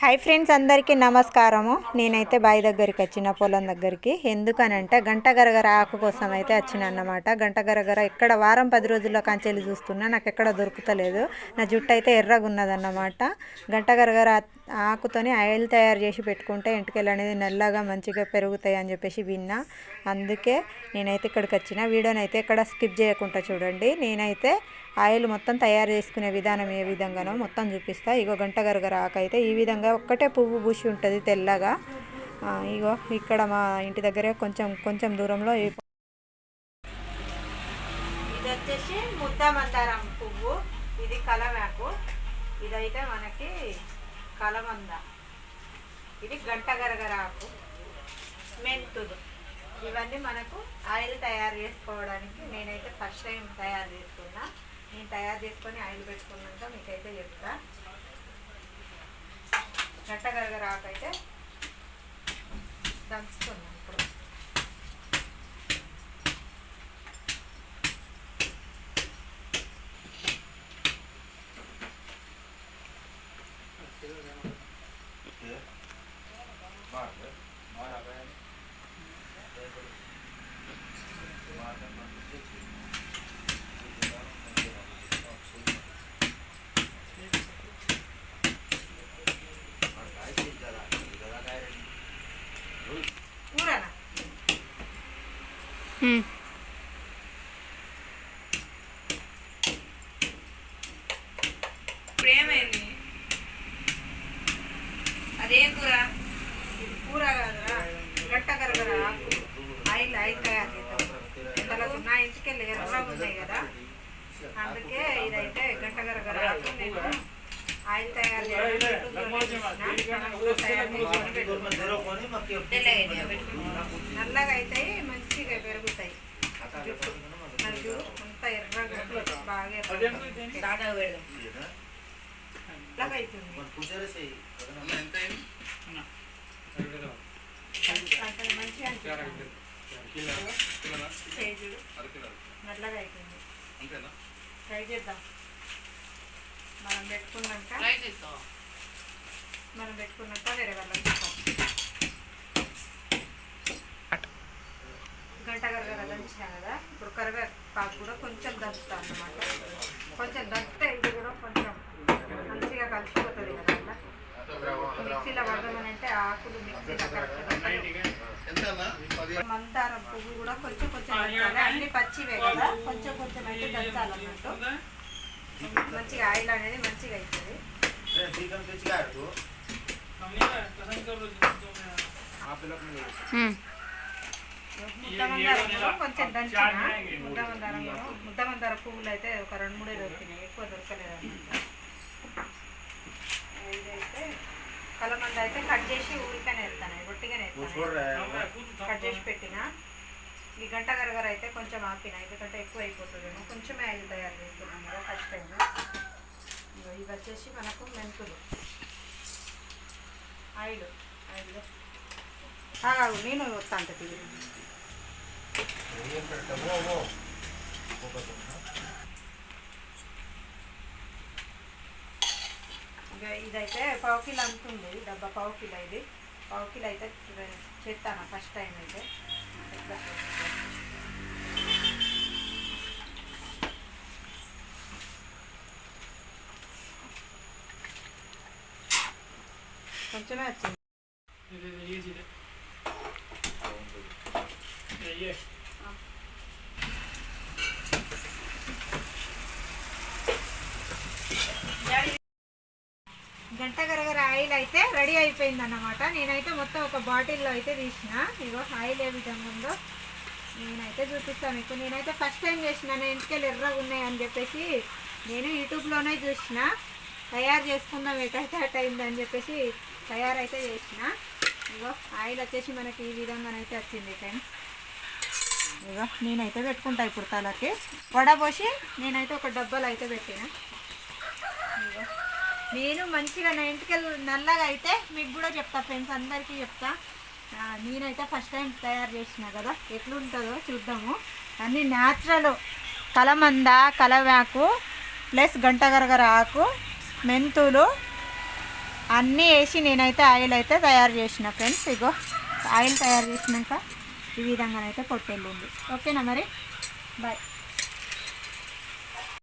Hi friends అందరికీ నమస్కారము. నేనైతే బావి దగ్గరికి వచ్చిన పొలం దగ్గరికి. ఎందుకనంటే గంట గరగర ఆకు కోసం అయితే వచ్చిన అన్నమాట. గంట గరగర ఎక్కడ వారం పది రోజుల్లో కంచెలు చూస్తున్నా నాకు ఎక్కడ దొరుకుతలేదు. నా జుట్టు అయితే ఎర్రగా ఉన్నదన్నమాట గంట గరగర ఆకుతోని ఆయిల్ తయారు చేసి పెట్టుకుంటే ఎంటికలు అనేది నల్లగా మంచిగా పెరుగుతాయి అని చెప్పేసి విన్నా. అందుకే నేనైతే ఇక్కడికి వచ్చిన. వీడియోని అయితే ఇక్కడ స్కిప్ చేయకుండా చూడండి. నేనైతే ఆయిల్ మొత్తం తయారు చేసుకునే విధానం ఏ విధంగానో మొత్తం చూపిస్తా. ఇగో గంట గరగర ఆకైతే అయితే ఈ విధంగా ఒక్కటే పువ్వు పూసి ఉంటుంది తెల్లగా. ఇగో ఇక్కడ మా ఇంటి దగ్గరే కొంచెం కొంచెం దూరంలో ఇది వచ్చేసి ముద్ద మందారం పువ్వు. ఇది కలమాకు. ఇదైతే మనకి కలమంద. ఇది గంట గరగరాకు. మెంతులు. ఇవన్నీ మనకు ఆయిల్ తయారు చేసుకోవడానికి నేనైతే ఫస్ట్ టైం తయారు చేసుకున్నా. నేను తయారు చేసుకొని ఆయిల్ పెట్టుకున్నాక మీకైతే చెప్తా. గంట రాకైతే ఆకు అయితే దంచుతున్నాను ఇప్పుడు. కూరనా ఇప్పుడు ఏమైంది అదేం కూర? ఇది కూర కాదురా. గట్ట గరగర ఆకు ఆయిల్ ఆయిల్ తయారు చేద్దాం. నా ఇంటికి వెళ్ళి ఎర్రగా ఉన్నాయి కదా. అందుకే ఇదైతే గంట గరగర ఆకు నేను ఆయిల్ తయారు చేయడానికి యూట్యూబ్లో చూసిన. మనం కూడా తయారు చేసుకొని పెట్టుకుందాం. తెల్లగైంది పెట్టుకుంటున్నా నల్లగా అయితే మంచిగా పెరుగుతాయి జుట్టు మరి చూడు అంత ఎర్రగా ఉంది. బాగా ఎర్రగా ఉంది. దాదా పెడదాం నల్లగా అవుతుంది అంత మంచిగా అనిపిస్తుంది చేయి చూడు నల్లగా అవుతుంది ట్రై చేద్దాం. మనం పెట్టుకున్నాక మనం పెట్టుకున్నాక వేరే వాళ్ళకి గంట గరగర దంచినా కదా ఇప్పుడు కరివేపాకు కూడా కొంచెం దంచుతాం అన్నమాట. కొంచెం దంచితే ఇది కూడా కొంచెం మంచిగా కలిసిపోతుంది కదా అట్లా మిక్సీలో పడదామని అంటే ఆకులు మిక్సీలో కరెక్ట్గా మందారం పువ్వు కూడా కొంచెం కొంచెం దంచాలి. అన్ని పచ్చివే కదా కొంచెం కొంచెం అయితే దంచాలన్నట్టు. మంచిగా ఆయిల్ అనేది మంచిగా అవుతుంది ముద్దమందారం కూడా కొంచెం దంచిన ముద్దమందారం కూడా ముద్దమందార పువ్వులు అయితే ఒక రెండు మూడే దొరికినాయి. ఎక్కువ దొరకలేదు. ఇదైతే కలమంద అయితే కట్ చేసి ఊరికనే ఎత్తాను గట్టిగానే ఎత్తాను కట్ చేసి పెట్టిన. ఈ గంట గరగర అయితే కొంచెం ఆపిన ఎందుకంటే ఎక్కువ అయిపోతుందేమో. కొంచెమే ఆయిల్ తయారు చేస్తున్నాం కదా ఫస్ట్ టైం ఇవి వచ్చేసి మనకు మెంతులు. Oil oil. నేను వస్తా అంటే తిరిగి. ఇక ఇదైతే పావు కిలో అంతుంది డబ్బా పావు కిలో ఇది. పావు కిలో అయితే చేస్తాను ఫస్ట్ టైం అయితే. కొంచెమే వచ్చింది. గంట గరగర ఆయిల్ అయితే రెడీ అయిపోయింది అన్నమాట నేనైతే మొత్తం ఒక బాటిల్లో అయితే తీసిన. ఇగో ఆయిల్ ఏ విధంగా ఉందో నేనైతే చూపిస్తాను. మీకు నేనైతే ఫస్ట్ టైం చేసిన. నా ఇంటికి ఎర్రగా ఉన్నాయని చెప్పేసి నేను యూట్యూబ్లోనే చూసిన. తయారు చేసుకుందాం ఎటైతే అట్ అయిందని చెప్పేసి తయారైతే చేసిన. ఇగో ఆయిల్ వచ్చేసి మనకి ఈ విధంగానైతే వచ్చింది ఫ్రెండ్స్. ఇగో నేనైతే పెట్టుకుంటా ఇప్పుడు తలకి. వడపోసి నేనైతే ఒక డబ్బాలో అయితే పెట్టిన. ఇగో. నేను మంచిగా నా ఇంటికి నల్లగా అయితే మీకు కూడా చెప్తా ఫ్రెండ్స్ అందరికీ చెప్తా. నేనైతే ఫస్ట్ టైం తయారు చేసిన కదా ఎట్లుంటుందో చూద్దాము. అన్నీ న్యాచురల్ కలమంద కలవాకు ప్లస్ గంటగరగర ఆకు మెంతులు అన్నీ వేసి నేనైతే ఆయిల్ అయితే తయారు చేసిన ఫ్రెండ్స్ ఇగో ఆయిల్ తయారు చేసినాక ఈ విధంగానైతే పొట్టెళ్ళింది. ఓకేనా మరి? బాయ్